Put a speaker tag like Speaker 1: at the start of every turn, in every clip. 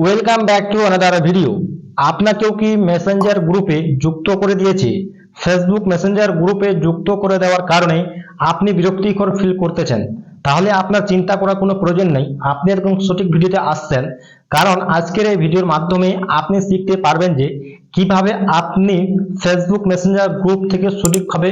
Speaker 1: Welcome back to another video আপনাকেও কি Messenger গ্রুপে যুক্ত করে দিয়েছে? ফেসবুক মেসেঞ্জার গ্রুপে যুক্ত করে দেওয়ার কারণে আপনি বিরক্তিকর ফিল করতেছেন। তাহলে আপনার চিন্তা করার কোনো প্রয়োজন নেই। আপনি একদম সঠিক ভিডিওতে আসছেন, কারণ আজকের এই ভিডিওর মাধ্যমে আপনি শিখতে পারবেন যে কীভাবে আপনি ফেসবুক মেসেঞ্জার গ্রুপ থেকে সঠিকভাবে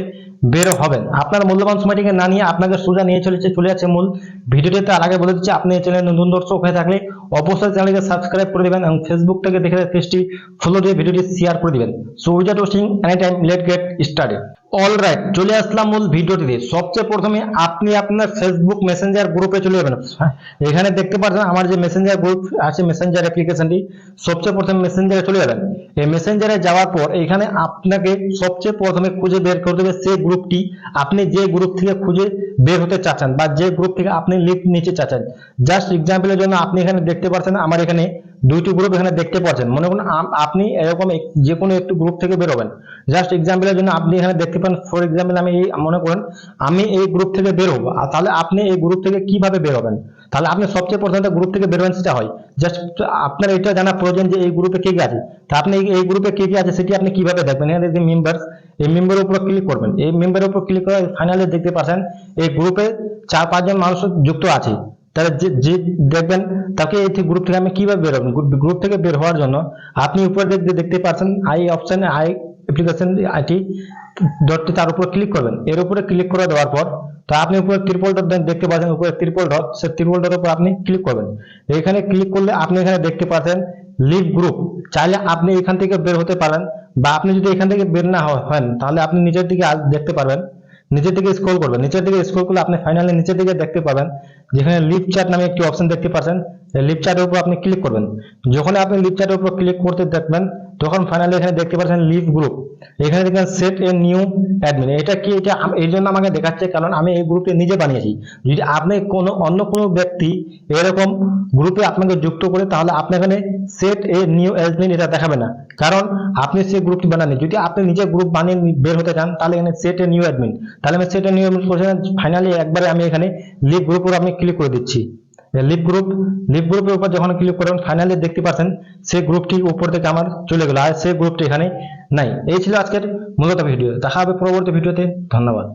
Speaker 1: বের হবেন। আপনার মূল্যবান সময়টিকে না নিয়ে আপনাকে সোজা নিয়ে চলেছে চলে যাচ্ছে মূল ভিডিওটিতে তার আগে বলে দিচ্ছি, আপনি এই চ্যানেলে নতুন দর্শক হয়ে থাকলে অবশ্যই চ্যানেলকে সাবস্ক্রাইব করে দিবেন এবং ফেসবুক থেকে দেখে পেজটি ফলো দিয়ে ভিডিওটি শেয়ার করে দিবেন। So without wasting any time let get started all right চলে আসলাম মূল ভিডিওটিতে সবচেয়ে প্রথমে আপনি আপনার ফেসবুক মেসেঞ্জার গ্রুপে চলে যাবেন। হ্যাঁ, এখানে দেখতে পাচ্ছেন আমার যে মেসেঞ্জার গ্রুপ আছে মেসেঞ্জার অ্যাপ্লিকেশনটি সবচেয়ে প্রথমে মেসেঞ্জারে চলে যাবেন। এই মেসেঞ্জারে যাওয়ার পর এখানে আপনাকে সবচেয়ে প্রথমে খুঁজে বের করতে হবে সেই গ্রুপটি আপনি যে গ্রুপ থেকে খুঁজে বের হতে চাচ্ছেন বা যে গ্রুপ থেকে আপনি লিঙ্ক নিতে চাচ্ছেন। জাস্ট এক্সাম্পলের জন্য আপনি এখানে দেখতে পাচ্ছেন আমার এখানে দুইটি গ্রুপ এখানে দেখতে পাচ্ছেন। মনে করুন আপনি এরকম যে কোনো একটি গ্রুপ থেকে বেরোবেন জাস্ট এক্সাম্পলের জন্য আপনি এখানে দেখতে পান ফর এক্সাম্পল আমি এই মনে করেন, আমি এই গ্রুপ থেকে বের হব। আর তাহলে আপনি এই গ্রুপ থেকে কীভাবে বেরোবেন তাহলে আপনি সবচেয়ে প্রথমে গ্রুপ থেকে বেরোবেন সেটা হয়। জাস্ট আপনার এটা জানা প্রয়োজন যে এই গ্রুপে কে কে আছে। তা আপনি এই- এই গ্রুপে কে কে আছে, সেটি আপনি কীভাবে দেখবেন? এখানে যে মেম্বার্স এই মেম্বারের উপর ক্লিক করবেন। এই মেম্বারের উপর ক্লিক করে ফাইনালি দেখতে পাচ্ছেন, এই গ্রুপে চার পাঁচজন মানুষ যুক্ত আছে। তাহলে যে যে দেখবেন তাকে এই গ্রুপ থেকে আমি কীভাবে বের হবেন গ্রুপ থেকে বের হওয়ার জন্য আপনি উপরে দেখতে দেখতে পাচ্ছেন আই অপশনে আই অ্যাপ্লিকেশন আইটি ডটটি তার উপরে ক্লিক করবেন। এর উপরে ক্লিক করে দেওয়ার পর, তো আপনি উপরে ত্রিপল ডট দেখতে পাচ্ছেন, উপরে ত্রিপল ডট সে ত্রিপল ডটের উপর আপনি ক্লিক করবেন। এখানে ক্লিক করলে আপনি এখানে দেখতে পাচ্ছেন লিভ গ্রুপ চাইলে আপনি এখান থেকে বের হতে পারেন বা আপনি যদি এখান থেকে বের না হন, তাহলে আপনি নিজের দিকে দেখতে পারবেন। নিচের দিকে স্ক্রল করবেন। নিচের দিকে স্ক্রল করলে আপনি ফাইনালি নিচের দিকে দেখতে পাবেন, যেখানে লিপ চার্ট নামে একটি অপশন দেখতে পাচ্ছেন। লিপ চার্টের উপর আপনি ক্লিক করবেন। যখন আপনি লিপ চার্টের উপর ক্লিক করতে দেখবেন তখন ফাইনালি এখানে দেখতে পাচ্ছেন লিভ গ্রুপ এখানে দেখবেন সেট এ নিউ অ্যাডমিন এটা কি, এটা এই জন্য আমাকে দেখাচ্ছে কারণ আমি এই গ্রুপে নিজে বানিয়েছি। যদি আপনি কোনো, অন্য কোনো ব্যক্তি এরকম গ্রুপে আপনাকে যুক্ত করে, তাহলে আপনি এখানে সেট এ নিউ অ্যাডমিন এটা দেখাবে না। কারণ আপনি সেই গ্রুপটি বানাননি। যদি আপনি নিজে গ্রুপ বানিয়ে বের হতে চান, তাহলে এখানে সেট এ নিউ অ্যাডমিন তাহলে আমি set a new admin finally একবারে আমি এখানে লিভ গ্রুপের আমি ক্লিক করে দিচ্ছি। লিভ গ্রুপ লিপ গ্রুপের উপর যখন ক্লিক করবেন ফাইনালি দেখতে পাচ্ছেন, সেই গ্রুপটি উপর থেকে আমার চলে গেল আর সেই গ্রুপটি এখানে নাই। এই ছিল আজকের মূলত ভিডিও দেখা হবে পরবর্তী ভিডিওতে ধন্যবাদ।